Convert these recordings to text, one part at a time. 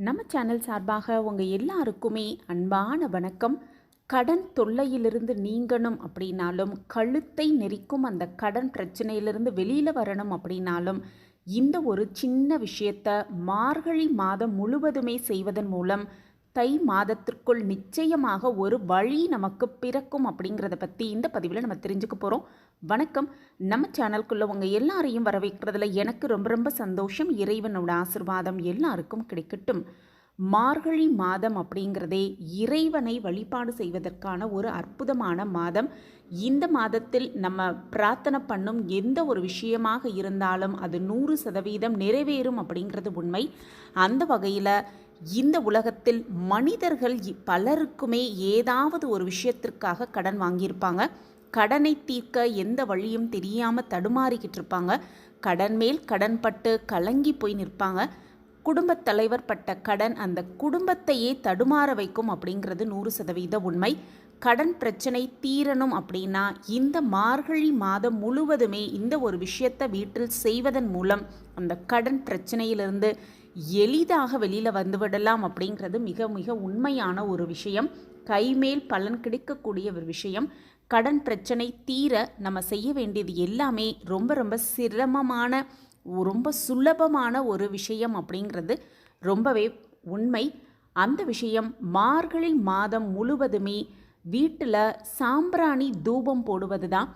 நம்ம சேனல் சார்பாக உங்கள் எல்லாருக்குமே அன்பான வணக்கம். கடன் தொல்லையிலிருந்து நீங்கணும் அப்படின்னாலும் கழுத்தை நெரிக்கும் அந்த கடன் பிரச்சனையிலிருந்து வெளியில் வரணும் அப்படின்னாலும் இந்த ஒரு சின்ன விஷயத்தை மார்கழி மாதம் முழுவதுமே செய்வதன் மூலம் தை மாதத்திற்குள் நிச்சயமாக ஒரு வழி நமக்கு பிறக்கும் அப்படிங்கிறத பற்றி இந்த பதிவில் நம்ம தெரிஞ்சுக்க போகிறோம் வணக்கம். நம்ம சேனலுக்குள்ளே உங்கள் எல்லாரையும் வரவேற்கிறதுல எனக்கு ரொம்ப ரொம்ப சந்தோஷம். இறைவனோட ஆசிர்வாதம் எல்லாருக்கும் கிடைக்கட்டும். மார்கழி மாதம் அப்படிங்கிறதே இறைவனை வழிபாடு செய்வதற்கான ஒரு அற்புதமான மாதம். இந்த மாதத்தில் நம்ம பிரார்த்தனை பண்ணும் எந்த ஒரு விஷயமாக இருந்தாலும் அது நூறு சதவீதம் நிறைவேறும் அப்படிங்கிறது உண்மை. அந்த வகையில் இந்த உலகத்தில் மனிதர்கள் பலருக்குமே ஏதாவது ஒரு விஷயத்திற்காக கடன் வாங்கியிருப்பாங்க. கடனை தீர்க்க எந்த வழியும் தெரியாமல் தடுமாறிக்கிட்டு இருப்பாங்க. கடன் மேல் கடன் பட்டு கலங்கி போய் நிற்பாங்க. குடும்பத் தலைவர் பட்ட கடன் அந்த குடும்பத்தையே தடுமாற வைக்கும் அப்படிங்கிறது நூறு சதவீத உண்மை. கடன் பிரச்சனை தீரணும் அப்படின்னா இந்த மார்கழி மாதம் முழுவதுமே இந்த ஒரு விஷயத்தை வீட்டில் செய்வதன் மூலம் அந்த கடன் பிரச்சனையிலிருந்து எளிதாக வெளியில் வந்துவிடலாம் அப்படிங்கிறது மிக மிக உண்மையான ஒரு விஷயம். கைமேல் பலன் கிடைக்கக்கூடிய ஒரு விஷயம். கடன் பிரச்சனை தீர நம்ம செய்ய வேண்டியது எல்லாமே ரொம்ப ரொம்ப சிரமமான ரொம்ப சுலபமான ஒரு விஷயம் அப்படிங்கிறது ரொம்பவே உண்மை. அந்த விஷயம் மார்கழி மாதம் முழுவதுமே வீட்டில் சாம்பிராணி தூபம் போடுவது தான்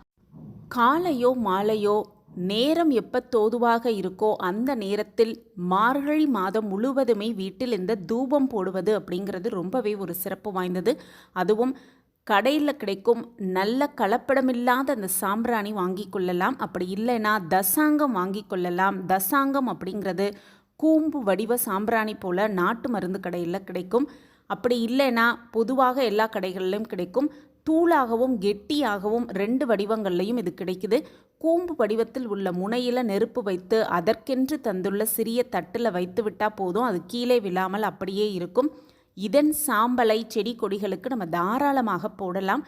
காலையோ மாலையோ நேரம் எப்போ தோதுவாக இருக்கோ அந்த நேரத்தில் மார்கழி மாதம் முழுவதுமே வீட்டில் இந்த தூபம் போடுவது அப்படிங்கிறது ரொம்பவே ஒரு சிறப்பு வாய்ந்தது. அதுவும் கடையில் கிடைக்கும் நல்ல கலப்படமில்லாத அந்த சாம்பிராணி வாங்கி கொள்ளலாம். அப்படி இல்லைன்னா தசாங்கம் வாங்கி கொள்ளலாம். தசாங்கம் அப்படிங்கிறது கூம்பு வடிவ சாம்பிராணி போல் நாட்டு மருந்து கடையில் கிடைக்கும். அப்படி இல்லைன்னா பொதுவாக எல்லா கடைகளிலும் கிடைக்கும். தூளாகவும் கெட்டியாகவும் ரெண்டு வடிவங்கள்லையும் இது கிடைக்குது. கூம்பு வடிவத்தில் உள்ள முனையில் நெருப்பு வைத்து அதற்கென்று தந்துள்ள சிறிய தட்டில் வைத்து விட்டால் போதும். அது கீழே விழாமல் அப்படியே இருக்கும். இதன் சாம்பலை செடி கொடிகளுக்கு நம்ம தாராளமாக போடலாம்.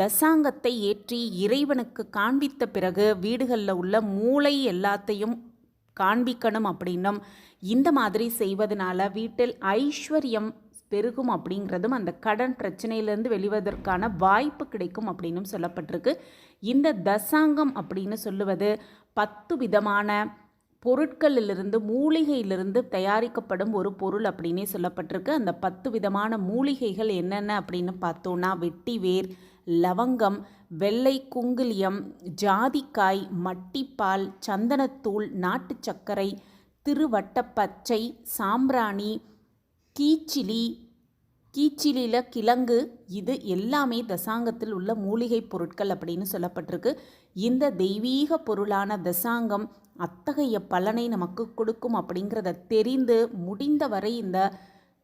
தசாங்கத்தை ஏற்றி இறைவனுக்கு காண்பித்த பிறகு வீடுகளில் உள்ள மூளை எல்லாத்தையும் காண்பிக்கணும் அப்படின்னும். இந்த மாதிரி செய்வதனால வீட்டில் ஐஸ்வர்யம் பெருகும் அப்படிங்கிறதும் அந்த கடன் பிரச்சனையிலேருந்து வெளிவதற்கான வாய்ப்பு கிடைக்கும் அப்படின்னும் சொல்லப்பட்டிருக்கு. இந்த தசாங்கம் அப்படின்னு சொல்லுவது பத்து விதமான பொருட்களிலிருந்து மூலிகையிலிருந்து தயாரிக்கப்படும் ஒரு பொருள் அப்படின்னே சொல்லப்பட்டிருக்கு. அந்த பத்து விதமான மூலிகைகள் என்னென்ன அப்படின்னு பார்த்தோன்னா வெட்டிவேர் லவங்கம் வெள்ளை குங்குலியம் ஜாதிக்காய் மட்டிப்பால் சந்தனத்தூள் நாட்டு சர்க்கரை திருவட்டப்பச்சை சாம்பிராணி கீச்சிலி. கீச்சிலியில் கிழங்கு இது எல்லாமே தசாங்கத்தில் உள்ள மூலிகை பொருட்கள் அப்படின்னு சொல்லப்பட்டிருக்கு. இந்த தெய்வீக பொருளான தசாங்கம் அத்தகைய பலனை நமக்கு கொடுக்கும் அப்படிங்கிறத தெரிந்து முடிந்தவரை இந்த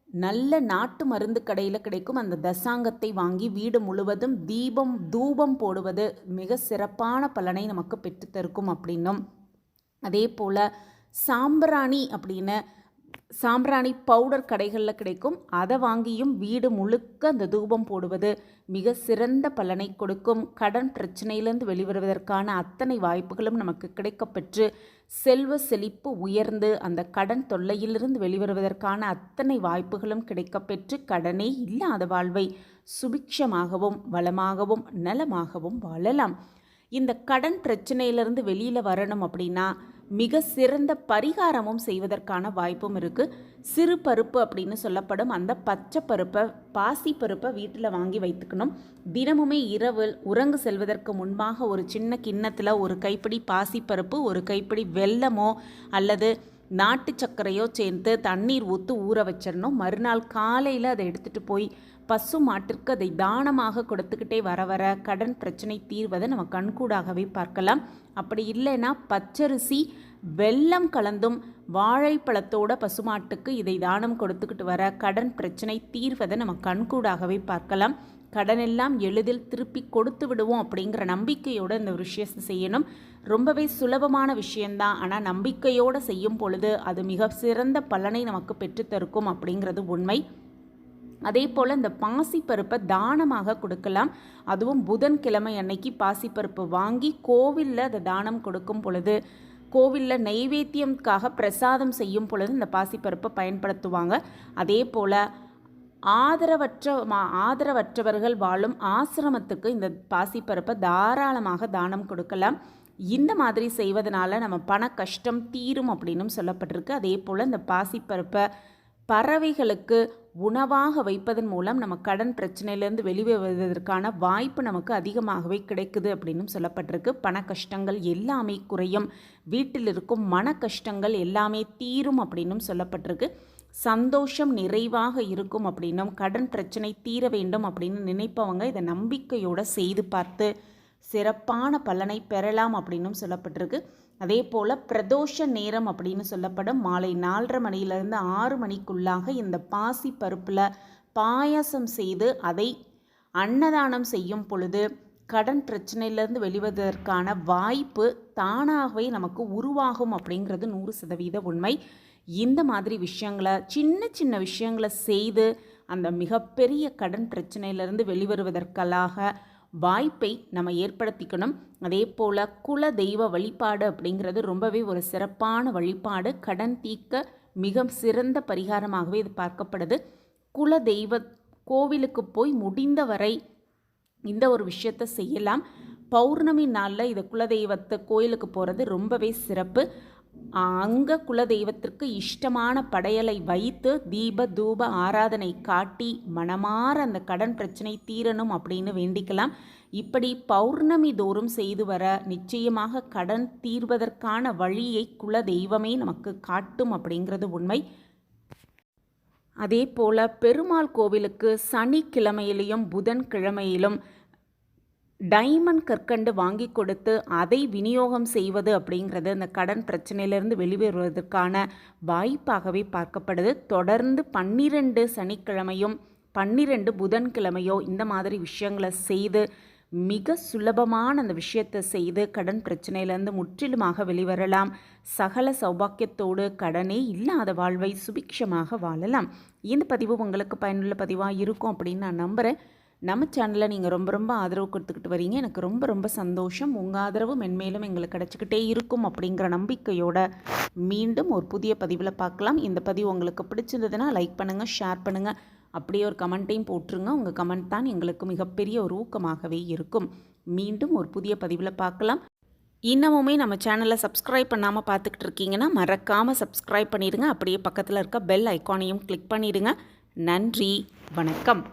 நல்ல நாட்டு மருந்து கடையில் கிடைக்கும். அந்த தசாங்கத்தை வாங்கி வீடு முழுவதும் தீபம் தூபம் போடுவது மிக சிறப்பான பலனை நமக்கு பெற்றுத்தருக்கும் அப்படின்னும். அதே போல் சாம்பிராணி அப்படின்னு சாம்பிராணி பவுடர் கடைகளில் கிடைக்கும். அதை வாங்கியும் வீடு முழுக்க அந்த தூபம் போடுவது மிக சிறந்த பலனை கொடுக்கும். கடன் பிரச்சனையிலிருந்து வெளிவருவதற்கான அத்தனை வாய்ப்புகளும் நமக்கு கிடைக்கப்பெற்று செல்வ செழிப்பு உயர்ந்து அந்த கடன் தொல்லையிலிருந்து வெளிவருவதற்கான அத்தனை வாய்ப்புகளும் கிடைக்கப்பெற்று கடனே இல்லாத வாழ்வை சுபிக்ஷமாகவும் வளமாகவும் நலமாகவும் வாழலாம். இந்த கடன் பிரச்சனையிலிருந்து வெளியில் வரணும் அப்படின்னா மிக சிறந்த பரிகாரமும் செய்வதற்கான வாய்ப்பும் இருக்குது சிறு பருப்பு அப்படின்னு சொல்லப்படும் அந்த பச்சை பருப்பை பாசி பருப்பை வீட்டில் வாங்கி வைத்துக்கணும். தினமுமே இரவு உறங்கு செல்வதற்கு முன்பாக ஒரு சின்ன கிண்ணத்தில் ஒரு கைப்பிடி பாசிப்பருப்பு ஒரு கைப்பிடி வெல்லமோ அல்லது நாட்டு சர்க்கரையோ சேர்த்து தண்ணீர் ஊற்று ஊற வச்சிடணும். மறுநாள் காலையில் அதை எடுத்துகிட்டு போய் பசு மாட்டிற்கு அதை தானமாக கொடுத்துக்கிட்டே வர வர கடன் பிரச்சனை தீர்வதை நம்ம கண்கூடாகவே பார்க்கலாம். அப்படி இல்லைன்னா பச்சரிசி வெள்ளம் கலந்தும் வாழைப்பழத்தோட பசுமாட்டுக்கு இதை தானம் கொடுத்துக்கிட்டு வர கடன் பிரச்சனை தீர்வதை நம்ம கண்கூடாகவே பார்க்கலாம். கடனெல்லாம் எளிதில் திருப்பி கொடுத்து விடுவோம் அப்படிங்கிற நம்பிக்கையோடு இந்த விஷயத்தை செய்யணும். ரொம்பவே சுலபமான விஷயந்தான் ஆனால் நம்பிக்கையோடு செய்யும் பொழுது அது மிக சிறந்த பலனை நமக்கு பெற்றுத்தருக்கும் அப்படிங்கிறது உண்மை. அதே போல் இந்த பாசிப்பருப்பை தானமாக கொடுக்கலாம். அதுவும் புதன்கிழமை அன்னைக்கு பாசிப்பருப்பு வாங்கி கோவிலில் அதை தானம் கொடுக்கும் பொழுது கோவிலில் நைவேத்தியம்காக பிரசாதம் செய்யும் பொழுது இந்த பாசிப்பருப்பை பயன்படுத்துவாங்க. அதே போல் ஆதரவற்ற மா- ஆதரவற்றவர்கள் வாழும் ஆசிரமத்துக்கு இந்த பாசிப்பருப்பை தாராளமாக தானம் கொடுக்கலாம். இந்த மாதிரி செய்வதனால நம்ம பண கஷ்டம் தீரும் அப்படின்னும் சொல்லப்பட்டிருக்கு. அதே போல் இந்த பாசிப்பருப்பை பறவைகளுக்கு உணவாக வைப்பதன் மூலம் நம்ம கடன் பிரச்சனையிலேருந்து வெளிவருவதற்கான வாய்ப்பு நமக்கு அதிகமாகவே கிடைக்குது அப்படின்னும் சொல்லப்பட்டிருக்கு. பண கஷ்டங்கள் எல்லாமே குறையும். வீட்டில் இருக்கும் மன கஷ்டங்கள் எல்லாமே தீரும் அப்படின்னும் சொல்லப்பட்டிருக்கு. சந்தோஷம் நிறைவாக இருக்கும் அப்படின்னும் கடன் பிரச்சனை தீர வேண்டும் அப்படின்னு நினைப்பவங்க இதை நம்பிக்கையோடு செய்து பார்த்து சிறப்பான பலனை பெறலாம் அப்படின்னும் சொல்லப்பட்டிருக்கு. அதே போல் பிரதோஷ நேரம் அப்படின்னு சொல்லப்படும் மாலை நாலரை மணியிலிருந்து ஆறு மணிக்குள்ளாக இந்த பாசி பருப்பில் பாயாசம் செய்து அதை அன்னதானம் செய்யும் பொழுது கடன் பிரச்சனையிலேருந்து வெளிவதற்கான வாய்ப்பு தானாகவே நமக்கு உருவாகும் அப்படிங்கிறது நூறு சதவீத உண்மை. இந்த மாதிரி விஷயங்களை சின்ன சின்ன விஷயங்களை செய்து அந்த மிகப்பெரிய கடன் பிரச்சனையிலிருந்து வெளிவருவதற்காக வாய்ப்பை நம்ம ஏற்படுத்திக்கணும். அதே போல் குல தெய்வ வழிபாடு அப்படிங்கிறது ரொம்பவே ஒரு சிறப்பான வழிபாடு. கடன் தீக்க மிக சிறந்த பரிகாரமாகவே இது பார்க்கப்படுது. குல தெய்வ கோவிலுக்கு போய் முடிந்தவரை இந்த ஒரு விஷயத்தை செய்யலாம். பௌர்ணமி நாளில் இது குலதெய்வத்தை கோயிலுக்கு போகிறது ரொம்பவே சிறப்பு. அங்கே குலதெய்வத்திற்கு இஷ்டமான படையலை வைத்து தீப தூப ஆராதனை காட்டி மனமாற அந்த கடன் பிரச்சனை தீரணும் அப்படின்னு வேண்டிக்கலாம். இப்படி பௌர்ணமி தோறும் செய்து வர நிச்சயமாக கடன் தீர்வதற்கான வழியை குலதெய்வமே நமக்கு காட்டும் அப்படிங்கிறது உண்மை. அதே போல் பெருமாள் கோவிலுக்கு சனிக்கிழமையிலையும் புதன்கிழமையிலும் டைமண்ட் கற்கண்டு வாங்கி கொடுத்து அதை விநியோகம் செய்வது அப்படிங்கிறது அந்த கடன் பிரச்சனையிலிருந்து வெளிவருவதற்கான வாய்ப்பாகவே பார்க்கப்படுது. தொடர்ந்து பன்னிரெண்டு சனிக்கிழமையும் பன்னிரெண்டு புதன்கிழமையோ இந்த மாதிரி விஷயங்களை செய்து மிக சுலபமான அந்த விஷயத்தை செய்து கடன் பிரச்சனையிலேருந்து முற்றிலுமாக வெளிவரலாம். சகல சௌபாக்கியத்தோடு கடனே இல்லாத வாழ்வை சுபிக்ஷமாக வாழலாம். இந்த பதிவு உங்களுக்கு பயனுள்ள பதிவாக இருக்கும் அப்படின்னு நான் நம்புகிறேன் நம்ம சேனலை நீங்கள் ரொம்ப ரொம்ப ஆதரவு கொடுத்துக்கிட்டு வரீங்க. எனக்கு ரொம்ப ரொம்ப சந்தோஷம். உங்கள் ஆதரவு மென்மேலும் எங்களுக்கு கிடச்சிக்கிட்டே இருக்கும் அப்படிங்கிற நம்பிக்கையோட மீண்டும் ஒரு புதிய பதிவில் பார்க்கலாம். இந்த பதிவு உங்களுக்கு பிடிச்சிருந்ததுன்னா லைக் பண்ணுங்கள் ஷேர் பண்ணுங்கள் அப்படியே ஒரு கமெண்ட்டையும் போட்டுருங்க. உங்கள் கமெண்ட் தான் எங்களுக்கு மிகப்பெரிய ஒரு ஊக்கமாகவே இருக்கும். மீண்டும் ஒரு புதிய பதிவில் பார்க்கலாம். இன்னமுமே நம்ம சேனலை சப்ஸ்கிரைப் பண்ணாமல் பார்த்துக்கிட்டு இருக்கீங்கன்னா மறக்காமல் சப்ஸ்கிரைப் பண்ணிடுங்க. அப்படியே பக்கத்தில் இருக்க பெல் ஐக்கானையும் கிளிக் பண்ணிடுங்க. நன்றி. வணக்கம்.